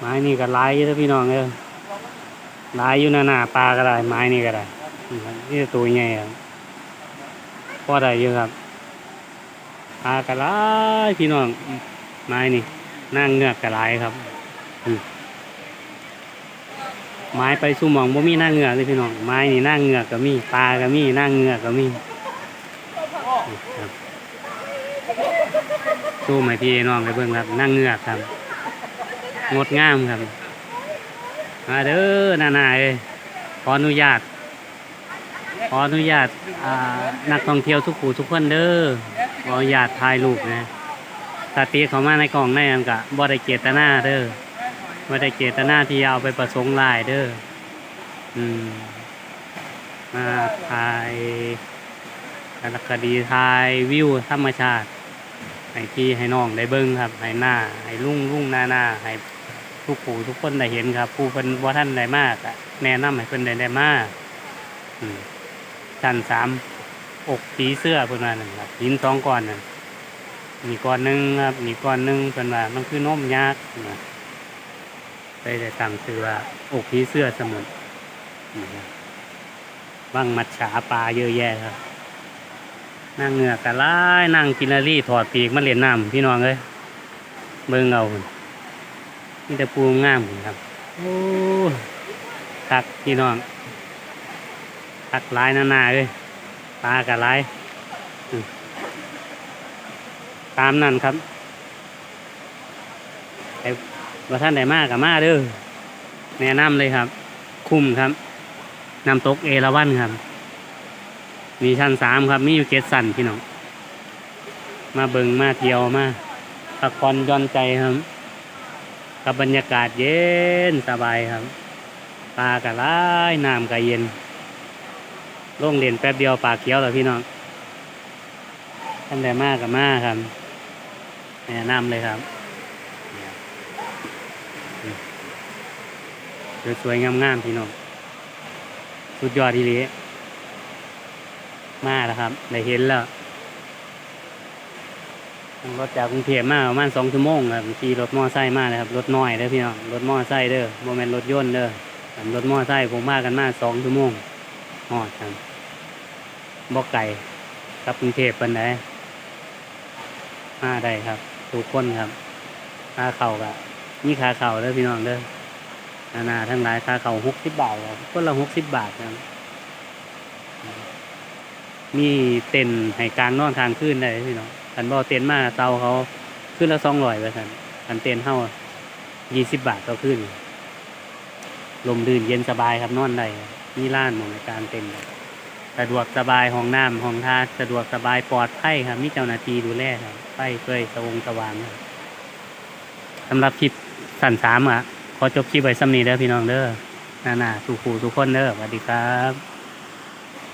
ไม้นี่ก็ลายอยู่เด้อพี่น้องเด้อลายอยู่หน้าหน้าปลาก็ได้ ไม้นี่ก็ได้นี่ครับนี่ตัวใหญ่ครับพอได้อยู่ครับปลาก็หลายพี่น้องไม้นี่นั่งเงือกก็หลายครับไม้ไปสู่มองบ่มีหน้าเงือกเลยพี่น้องไม้นี่หน้าเงือกก็มีปลาก็มีหน้าเงือกก็มีนี่ครับสู้ไหมพี่น้องไปเบิ่งครับหน้าเงือกครับ งดงามครับ มาเด้อนานาเอ้ยขออนุญาต ขออนุญาตอ่านักท่องเที่ยวทุกผู้ทุกคนเด้อขออนุญาตถ่ายรูปนะสาติเขามาในกล่องในอันกะบ่ได้เจตนาเด้อบ่ได้เจตนาที่เอาไปประสงค์ลายเด้ออืมมาถ่ายสารคดีถ่ายวิวธรรมชาติให้พี่ให้น้องได้เบิ้งครับให้หน้าให้ลุงลุ่งหน้าหน้าให้ ทุกผู้ทุกคนได้เห็นครับ ผู้เพิ่นว่าท่านได้มากอะแนะนำให้เพิ่นได้ได้มากอืมชั้นสามอกสีเสื้อเพิ่นว่านั่นครับหินสองก้อนนั่นมีก้อนหนึ่งครับมีก้อนหนึ่งเพิ่นว่ามันคือนมยักนะได้ได้ตั้งชื่อว่าอกผีเสื้อสมุนนี่ครับว่างมัดฉาปลาเยอะแยะครับนั่งเหงือกกะล้ายนั่งกินนารีถอดปีกมาเล่นน้ำพี่น้องเอ้ยเบิ่งเอา พุ่นนี่แต่ปูงามครับ โอ้คักพี่น้องคักหลายนานาเลยปลากะหลายอืมตามนั่นครับไอ้ว่าท่านใดมากกับมาเด้อแนะนำเลยครับ คุ้มครับน้ำตกเอราวันครับ มีชั้นสามครับ มีอยู่เจ็ดสันพี่น้อง มาเบิงมาเที่ยวมาพักผ่อนย่อนใจครับ กับบรรยากาศเย็นสบายครับปลากระไรน้ำกระเย็นล่งเรียนแป๊บเดียวปลาเขียวแล้วพี่น้องท่านใดมากกับมาครับแนะนำเลยครับสวยๆงามๆพี่น้องสุดยอดทีเดีมาแล้วครับ ได้เห็นแล้ว รถจากกรุงเทพมาประมาณสองชั่วโมงครับขี่รถมอไซค์มาเลยครับรถน้อยเด้อพี่น้องรถมอไซค์เด้อโมเมนรถยนต์เด้อรถมอไซค์ผมมากันมาสองชั่วโมงฮอดครับบอกไก่กับกรุงเทพเป็นไดมาได้ครับทุกคนครับค่าเข่ากะนี่ค่าเข่าเด้อพี่น้องเด้อนานาทั้งหลายค่าเข่าหกสิบบาทครับคนละหกสิบบาทครับมีเต็นให้กลางนอนทางขึ้นได้พี่น้อง คันบ่เต็นมาเตาเขาขึ้นละสองร้อยว่าซั่นคันเต็นเท์เฮายี่สิบบาทก็ขึ้น ลมดื่นเย็นสบายครับนอนได้มีร้านมองในการเต็นสะดวกสบายห้องน้ำห้องท่าสะดวกสบายปลอดภัยครับมีเจ้าหน้าที่ดูแลครับไฟเคยสวงสว่างครับสำหรับคลิปสั้นสามอะขอจบคลิปไว้สำนีเด้อพี่น้องเด้อนานาสู่ผู้ทุกคนเด้อสวัสดีครับ